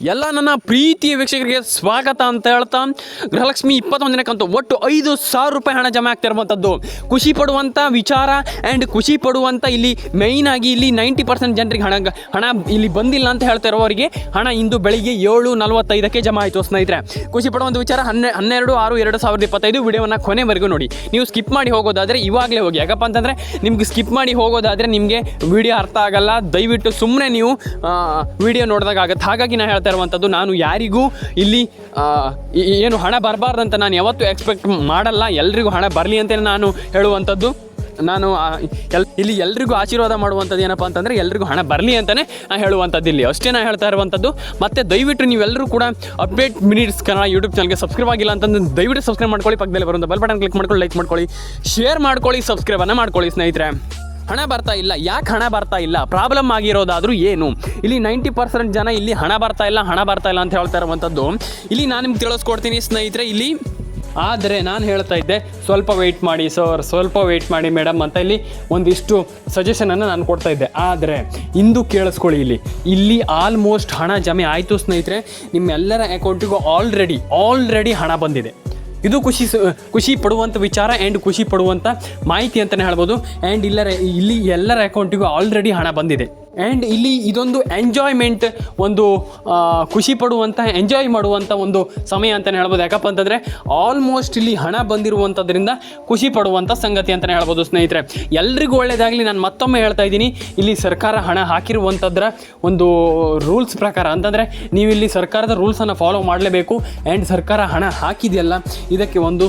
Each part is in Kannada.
ಎಲ್ಲ ನನ್ನ ಪ್ರೀತಿಯ ವೀಕ್ಷಕರಿಗೆ ಸ್ವಾಗತ ಅಂತ ಹೇಳ್ತಾ, ಗೃಹಲಕ್ಷ್ಮಿ ಇಪ್ಪತ್ತೊಂದನೇ ಕಂತು ಒಟ್ಟು ಐದು ಸಾವಿರ ರೂಪಾಯಿ ಹಣ ಜಮಾ ಆಗ್ತಿರುವಂಥದ್ದು ಖುಷಿ ಪಡುವಂಥ ವಿಚಾರ ಆ್ಯಂಡ್ ಖುಷಿ ಪಡುವಂಥ ಇಲ್ಲಿ ಮೇಯ್ನ್ ಆಗಿ ಇಲ್ಲಿ ನೈಂಟಿ ಪರ್ಸೆಂಟ್ ಜನರಿಗೆ ಹಣ ಹಣ ಇಲ್ಲಿ ಬಂದಿಲ್ಲ ಅಂತ ಹೇಳ್ತಾ ಇರೋವರಿಗೆ ಹಣ ಇಂದು ಬೆಳಿಗ್ಗೆ ಏಳು ನಲವತ್ತೈದಕ್ಕೆ ಜಮಾ ಆಯಿತು ಸ್ನೇಹಿತರೆ. ಖುಷಿ ಪಡುವಂಥ ವಿಚಾರ ಹನ್ನೆ ಹನ್ನೆರಡು, ಆರು, ಎರಡು ಸಾವಿರದ ಇಪ್ಪತ್ತೈದು ವಿಡಿಯೋವನ್ನು ಕೊನೆವರೆಗೂ ನೋಡಿ. ನೀವು ಸ್ಕಿಪ್ ಮಾಡಿ ಹೋಗೋದಾದರೆ ಇವಾಗಲೇ ಹೋಗಿ. ಯಾಕಪ್ಪ ಅಂತಂದರೆ ನಿಮ್ಗೆ ಸ್ಕಿಪ್ ಮಾಡಿ ಹೋಗೋದಾದರೆ ನಿಮಗೆ ವಿಡಿಯೋ ಅರ್ಥ ಆಗಲ್ಲ. ದಯವಿಟ್ಟು ಸುಮ್ಮನೆ ನೀವು ವಿಡಿಯೋ ನೋಡಿದಾಗ ಆಗುತ್ತೆ. ಹಾಗಾಗಿ ನಾನು ಹೇಳ್ತಾ ಇರುವಂಥದ್ದು ನಾನು ಯಾರಿಗೂ ಇಲ್ಲಿ ಏನು ಹಣ ಬರಬಾರ್ದಂತ ನಾನು ಯಾವತ್ತೂ ಎಕ್ಸ್ಪೆಕ್ಟ್ ಮಾಡಲ್ಲ. ಎಲ್ರಿಗೂ ಹಣ ಬರಲಿ ಅಂತಲೇ ನಾನು ಹೇಳುವಂಥದ್ದು. ನಾನು ಎಲ್, ಇಲ್ಲಿ ಎಲ್ರಿಗೂ ಆಶೀರ್ವಾದ ಮಾಡುವಂಥದ್ದು ಏನಪ್ಪ ಅಂತಂದರೆ ಎಲ್ರಿಗೂ ಹಣ ಬರಲಿ ಅಂತಲೇ ನಾನು ಹೇಳುವಂಥದ್ದು ಇಲ್ಲಿ. ಅಷ್ಟೇ ನಾನು ಹೇಳ್ತಾ ಇರುವಂಥದ್ದು. ಮತ್ತು ದಯವಿಟ್ಟು ನೀವೆಲ್ಲರೂ ಕೂಡ ಅಪ್ಡೇಟ್ ಮಿನಿಟ್ಸ್ ಕನ್ನಡ ಯೂಟ್ಯೂಬ್ ಚಾನಲ್ಗೆ ಸಬ್ಸ್ಕ್ರೈಬ್ ಆಗಿಲ್ಲ ಅಂತಂದ್ರೆ ದಯವಿಟ್ಟು ಸಬ್ಸ್ಕ್ರೈಬ್ ಮಾಡ್ಕೊಳ್ಳಿ. ಪಕ್ಕದಲ್ಲಿ ಬರುವಂಥ ಬೆಲ್ ಬಟನ್ ಕ್ಲಿಕ್ ಮಾಡ್ಕೊಳ್ಳಿ ಲೈಕ್ ಮಾಡ್ಕೊಳ್ಳಿ ಶೇರ್ ಮಾಡ್ಕೊಳ್ಳಿ ಸಬ್ಸ್ಕ್ರೈಬನ್ನು ಮಾಡ್ಕೊಳ್ಳಿ ಸ್ನೇಹಿತರೆ. ಹಣ ಬರ್ತಾ ಇಲ್ಲ. ಯಾಕೆ ಹಣ ಬರ್ತಾ ಇಲ್ಲ? ಪ್ರಾಬ್ಲಮ್ ಆಗಿರೋದಾದರೂ ಏನು? ಇಲ್ಲಿ ನೈಂಟಿ ಪರ್ಸೆಂಟ್ ಜನ ಇಲ್ಲಿ ಹಣ ಬರ್ತಾ ಇಲ್ಲ, ಹಣ ಬರ್ತಾ ಇಲ್ಲ ಅಂತ ಹೇಳ್ತಾ ಇರುವಂಥದ್ದು. ಇಲ್ಲಿ ನಾನು ನಿಮ್ಗೆ ತಿಳಿಸ್ಕೊಡ್ತೀನಿ ಸ್ನೇಹಿತರೆ, ಇಲ್ಲಿ ಆದರೆ ನಾನು ಹೇಳ್ತಾ ಇದ್ದೆ, ಸ್ವಲ್ಪ ವೆಯ್ಟ್ ಮಾಡಿ ಸರ್ ಸ್ವಲ್ಪ ವೆಯ್ಟ್ ಮಾಡಿ ಮೇಡಮ್ ಅಂತ ಇಲ್ಲಿ ಒಂದಿಷ್ಟು ಸಜೆಷನನ್ನು ನಾನು ಕೊಡ್ತಾ ಇದ್ದೆ. ಆದರೆ ಇಂದು ಕೇಳಿಸ್ಕೊಳ್ಳಿ ಇಲ್ಲಿ. ಇಲ್ಲಿ ಆಲ್ಮೋಸ್ಟ್ ಹಣ ಜಮೆ ಆಯಿತು ಸ್ನೇಹಿತರೆ. ನಿಮ್ಮೆಲ್ಲರ ಅಕೌಂಟಿಗೂ ಆಲ್ರೆಡಿ ಆಲ್ರೆಡಿ ಹಣ ಬಂದಿದೆ. ಇದು ಖುಷಿ ಖುಷಿ ಪಡುವಂಥ ವಿಚಾರ ಆ್ಯಂಡ್ ಖುಷಿ ಪಡುವಂಥ ಮಾಹಿತಿ ಅಂತಲೇ ಹೇಳ್ಬೋದು. ಆ್ಯಂಡ್ ಇಲ್ಲರ, ಇಲ್ಲಿ ಎಲ್ಲರ ಅಕೌಂಟಿಗೂ ಆಲ್ರೆಡಿ ಹಣ ಬಂದಿದೆ. ಆ್ಯಂಡ್ ಇಲ್ಲಿ ಇದೊಂದು ಎಂಜಾಯ್ಮೆಂಟ್ ಒಂದು ಖುಷಿ ಪಡುವಂಥ ಎಂಜಾಯ್ ಮಾಡುವಂಥ ಒಂದು ಸಮಯ ಅಂತಲೇ ಹೇಳ್ಬೋದು. ಯಾಕಪ್ಪ ಅಂತಂದರೆ ಆಲ್ಮೋಸ್ಟ್ ಇಲ್ಲಿ ಹಣ ಬಂದಿರುವಂಥದ್ರಿಂದ ಖುಷಿ ಪಡುವಂಥ ಸಂಗತಿ ಅಂತಲೇ ಹೇಳ್ಬೋದು ಸ್ನೇಹಿತರೆ. ಎಲ್ರಿಗೂ ಒಳ್ಳೆಯದಾಗಲಿ ನಾನು ಮತ್ತೊಮ್ಮೆ ಹೇಳ್ತಾ ಇದ್ದೀನಿ, ಇಲ್ಲಿ ಸರ್ಕಾರ ಹಣ ಹಾಕಿರುವಂಥದ್ರ ಒಂದು ರೂಲ್ಸ್ ಪ್ರಕಾರ. ಅಂತಂದರೆ ನೀವು ಇಲ್ಲಿ ಸರ್ಕಾರದ ರೂಲ್ಸನ್ನು ಫಾಲೋ ಮಾಡಲೇಬೇಕು. ಆ್ಯಂಡ್ ಸರ್ಕಾರ ಹಣ ಹಾಕಿದೆಯಲ್ಲ, ಇದಕ್ಕೆ ಒಂದು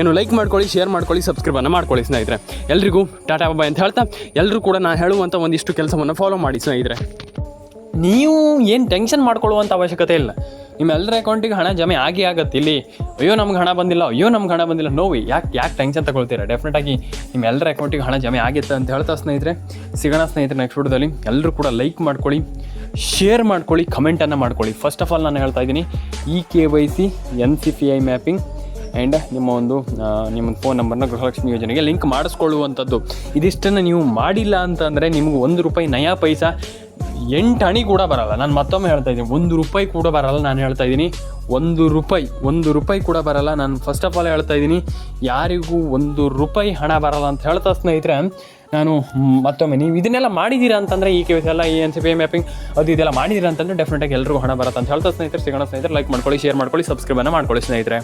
ಏನು ಲೈಕ್ ಮಾಡ್ಕೊಳ್ಳಿ ಶೇರ್ ಮಾಡ್ಕೊಳ್ಳಿ ಸಬ್ಸ್ಕ್ರೈಬನ್ನು ಮಾಡ್ಕೊಳ್ಳಿ ಸ್ನೇಹಿತರೆ. ಎಲ್ರಿಗೂ ಟಾಟಾ ಬಾಯ್ ಅಂತ ಹೇಳ್ತಾ ಎಲ್ಲರೂ ಕೂಡ ನಾನು ಹೇಳುವಂಥ ಒಂದಿಷ್ಟು ಕೆಲಸವನ್ನು ಫಾಲೋ ಮಾಡಿ ಸ್ನೇಹಿತರೆ. ನೀವು ಏನು ಟೆನ್ಷನ್ ಮಾಡ್ಕೊಳ್ಳುವಂಥ ಅವಶ್ಯಕತೆ ಇಲ್ಲ. ನಿಮ್ಮ ಎಲ್ಲರ ಅಕೌಂಟಿಗೆ ಹಣ ಜಮೆ ಆಗಿ ಆಗತ್ತೆ ಇಲ್ಲಿ. ಅಯ್ಯೋ, ನಮ್ಗೆ ಹಣ ಬಂದಿಲ್ಲ, ಅಯ್ಯೋ, ನಮ್ಗೆ ಹಣ ಬಂದಿಲ್ಲ. ನೋವು ಯಾಕೆ ಯಾಕೆ ಟೆನ್ಷನ್ ತಗೊಳ್ತೀರಾ? ಡೆಫಿನೆಟಾಗಿ ನಿಮ್ಮ ಎಲ್ಲರ ಅಕೌಂಟಿಗೆ ಹಣ ಜಮೆ ಆಗಿತ್ತು ಅಂತ ಹೇಳ್ತಾ ಸ್ನೇಹಿತರೆ. ಸಿಗೋಣ ಸ್ನೇಹಿತರೆ ನೆಕ್ಸ್ಟ್ ವಿಡಿಯೋದಲ್ಲಿ. ಎಲ್ಲರೂ ಕೂಡ ಲೈಕ್ ಮಾಡ್ಕೊಳ್ಳಿ ಶೇರ್ ಮಾಡ್ಕೊಳ್ಳಿ ಕಮೆಂಟನ್ನು ಮಾಡ್ಕೊಳ್ಳಿ. ಫಸ್ಟ್ ಆಫ್ ಆಲ್ ನಾನು ಹೇಳ್ತಾ ಇದ್ದೀನಿ E K Y C N C P I mapping and ನಿಮ್ಮ ಒಂದು ನಿಮ್ಮ ಫೋನ್ ನಂಬರ್ನ ಗೃಹಲಕ್ಷ್ಮಿ ಯೋಜನೆಗೆ ಲಿಂಕ್ ಮಾಡಿಸ್ಕೊಳ್ಳುವಂಥದ್ದು. ಇದಿಷ್ಟನ್ನು ನೀವು ಮಾಡಿಲ್ಲ ಅಂತಂದರೆ ನಿಮ್ಗೆ ಒಂದು ರೂಪಾಯಿ ನಯಾ ಪೈಸಾ ಎಂಟು ಹಣಿ ಕೂಡ ಬರಲ್ಲ. ನಾನು ಮತ್ತೊಮ್ಮೆ ಹೇಳ್ತಾ ಇದ್ದೀನಿ, ಒಂದು ರೂಪಾಯಿ ಕೂಡ ಬರಲ್ಲ ನಾನು ಹೇಳ್ತಾ ಇದ್ದೀನಿ. ಒಂದು ರೂಪಾಯಿ ಒಂದು ರೂಪಾಯಿ ಕೂಡ ಬರಲ್ಲ. ನಾನು ಫಸ್ಟ್ ಆಫ್ ಆಲ್ ಹೇಳ್ತಾ ಇದ್ದೀನಿ, ಯಾರಿಗೂ ಒಂದು ರೂಪಾಯಿ ಹಣ ಬರಲ್ಲ ಅಂತ ಹೇಳ್ತಾ ಸ್ನೇಹಿತರೆ, ನಾನು ಮತ್ತೊಮ್ಮೆ, ನೀವು ಇದನ್ನೆಲ್ಲ ಮಾಡಿದ್ದೀರಾ ಅಂತಂದರೆ ಈ ಕೆಸ್ ಎಲ್ಲ, ಈ ಎನ್ ಸಿ ಪಿ ಮ್ಯಾಪಿಂಗ್ ಅದು ಇದೆಲ್ಲ ಮಾಡಿದ್ದೀರಾ ಅಂತಂದರೆ ಡೆಫಿನೆಟಾಗಿ ಎಲ್ಲರಿಗೂ ಹಣ ಬರುತ್ತೆ ಅಂತ ಹೇಳ್ತಾ ಸ್ನೇಹಿತರೆ. ಸಿಗೋಣ ಸ್ನೇಹಿತರೆ ಲೈಕ್ ಮಾಡ್ಕೊಳ್ಳಿ ಶೇರ್ ಮಾಡ್ಕೊಳ್ಳಿ ಸಬ್ಸ್ಕ್ರೈಬನ್ನು ಮಾಡ್ಕೊಳ್ಳಿ ಸ್ನೇಹಿತರೆ.